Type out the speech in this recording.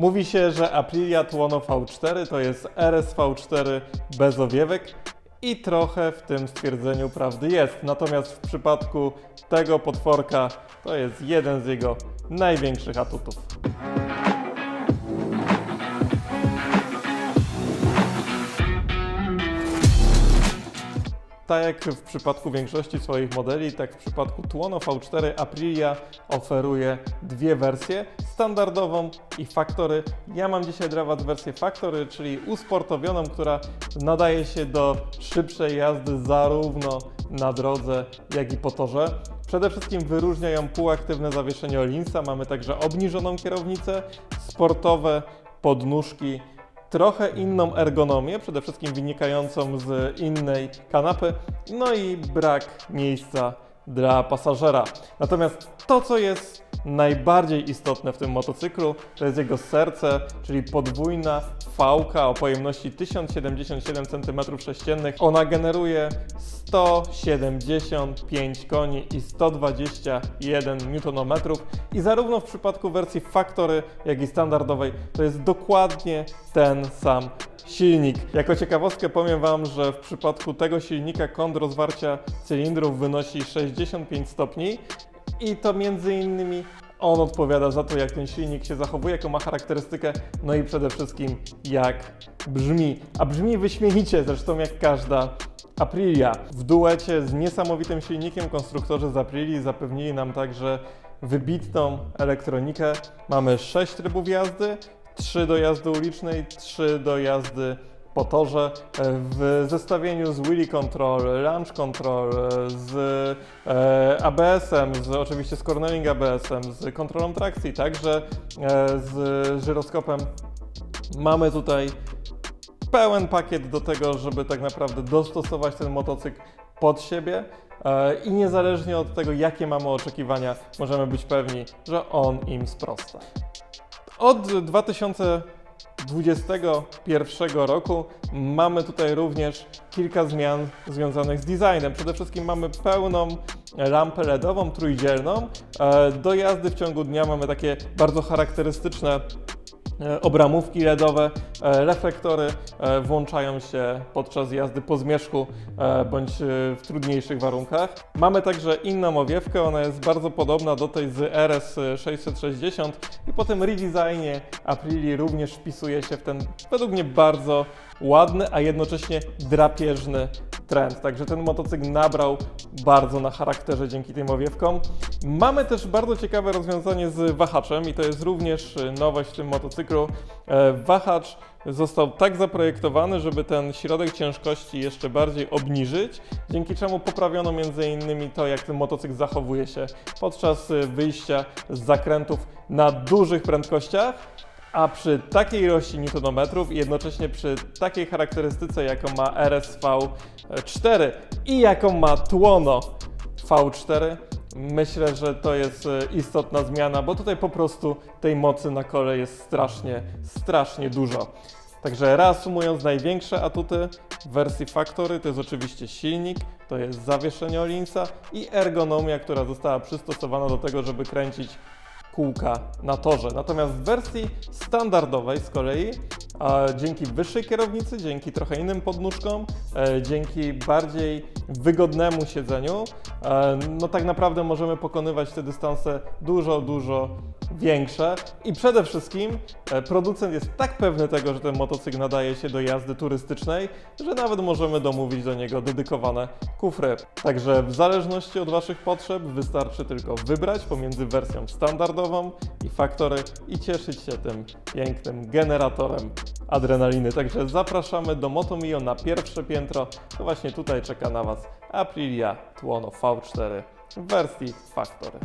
Mówi się, że Aprilia Tuono V4 to jest RSV4 bez owiewek i trochę w tym stwierdzeniu prawdy jest. Natomiast w przypadku tego potworka to jest jeden z jego największych atutów. Tak jak w przypadku większości swoich modeli, tak w przypadku Tuono V4 Aprilia oferuje dwie wersje, standardową i Factory. Ja mam dzisiaj dla Was wersję Factory, czyli usportowioną, która nadaje się do szybszej jazdy zarówno na drodze, jak i po torze. Przede wszystkim wyróżnia ją półaktywne zawieszenie Olinsa, mamy także obniżoną kierownicę, sportowe podnóżki trochę inną ergonomię, przede wszystkim wynikającą z innej kanapy, no i brak miejsca dla pasażera. Natomiast to, co jest najbardziej istotne w tym motocyklu, to jest jego serce, czyli podwójna fałka o pojemności 1077 cm3. Ona generuje 175 koni i 121 Nm i zarówno w przypadku wersji Factory, jak i standardowej to jest dokładnie ten sam silnik. Jako ciekawostkę powiem Wam, że w przypadku tego silnika kąt rozwarcia cylindrów wynosi 65 stopni i to między innymi on odpowiada za to, jak ten silnik się zachowuje, jaką ma charakterystykę, no i przede wszystkim jak brzmi. A brzmi wyśmienicie, zresztą jak każda Aprilia. W duecie z niesamowitym silnikiem konstruktorzy z Aprilii zapewnili nam także wybitną elektronikę. Mamy 6 trybów jazdy, 3 do jazdy ulicznej, 3 do jazdy po torze w zestawieniu z Wheelie Control, Launch Control, z e, ABS-em, z, oczywiście z Cornelling ABS-em, z kontrolą trakcji, także e, z żyroskopem. Mamy tutaj pełen pakiet do tego, żeby tak naprawdę dostosować ten motocykl pod siebie e, i niezależnie od tego, jakie mamy oczekiwania, możemy być pewni, że on im sprosta. Od 2021 roku mamy tutaj również kilka zmian związanych z designem. Przede wszystkim mamy pełną lampę LEDową, trójdzielną. E, Do jazdy w ciągu dnia mamy takie bardzo charakterystyczne obramówki LEDowe, e, reflektory e, włączają się podczas jazdy po zmierzchu e, bądź e, w trudniejszych warunkach. Mamy także inną owiewkę, ona jest bardzo podobna do tej z RS660 i po tym redesignie Aprilii również wpisuje się w ten według mnie bardzo ładny, a jednocześnie drapieżny trend. Także ten motocykl nabrał bardzo na charakterze dzięki tym owiewkom. Mamy też bardzo ciekawe rozwiązanie z wahaczem i to jest również y, nowość w tym motocyklu. E, Wahacz został tak zaprojektowany, żeby ten środek ciężkości jeszcze bardziej obniżyć, dzięki czemu poprawiono innymi to, jak ten motocykl zachowuje się podczas y, wyjścia z zakrętów na dużych prędkościach. A przy takiej ilości newtonometrów i jednocześnie przy takiej charakterystyce, jaką ma RSV4 i jaką ma Tuono V4, myślę, że to jest e, istotna zmiana, bo tutaj po prostu tej mocy na kole jest strasznie, strasznie dużo. Także reasumując, największe atuty wersji Factory to jest oczywiście silnik, to jest zawieszenie Olinsa i ergonomia, która została przystosowana do tego, żeby kręcić kółka na torze. Natomiast w wersji standardowej z kolei dzięki wyższej kierownicy, dzięki trochę innym podnóżkom, e, dzięki bardziej wygodnemu siedzeniu, e, no tak naprawdę możemy pokonywać te dystanse dużo, dużo większe i przede wszystkim e, producent jest tak pewny tego, że ten motocykl nadaje się do jazdy turystycznej, że nawet możemy domówić do niego dedykowane kufry. Także w zależności od Waszych potrzeb wystarczy tylko wybrać pomiędzy wersją standardową i Factory i cieszyć się tym pięknym generatorem adrenaliny. Także zapraszamy do Motomio na pierwsze piętro. To właśnie tutaj czeka na Was Aprilia Tuono V4 w wersji Factory.